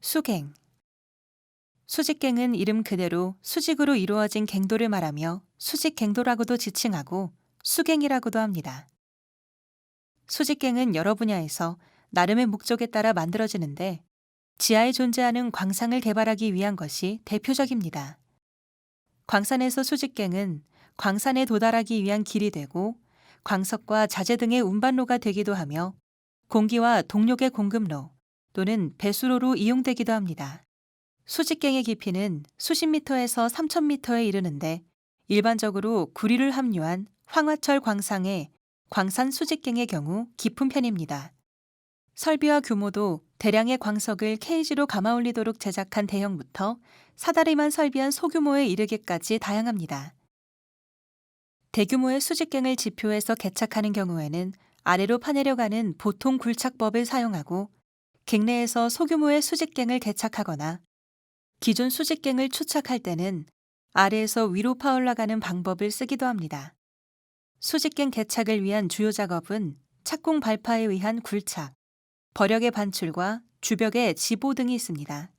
수갱 수직갱은 이름 그대로 수직으로 이루어진 갱도를 말하며 수직갱도라고도 지칭하고 수갱이라고도 합니다. 수직갱은 여러 분야에서 나름의 목적에 따라 만들어지는데 지하에 존재하는 광상을 개발하기 위한 것이 대표적입니다. 광산에서 수직갱은 광산에 도달하기 위한 길이 되고 광석과 자재 등의 운반로가 되기도 하며 공기와 동력의 공급로 또는 배수로로 이용되기도 합니다. 수직갱의 깊이는 수십 미터에서 3천 미터에 이르는데 일반적으로 구리를 함유한 황화철 광상의 광산 수직갱의 경우 깊은 편입니다. 설비와 규모도 대량의 광석을 케이지로 감아 올리도록 제작한 대형부터 사다리만 설비한 소규모에 이르기까지 다양합니다. 대규모의 수직갱을 지표해서 개착하는 경우에는 아래로 파내려가는 보통 굴착법을 사용하고 갱내에서 소규모의 수직갱을 개착하거나 기존 수직갱을 추착할 때는 아래에서 위로 파올라가는 방법을 쓰기도 합니다. 수직갱 개착을 위한 주요 작업은 착공 발파에 의한 굴착, 버력의 반출과 주벽의 지보 등이 있습니다.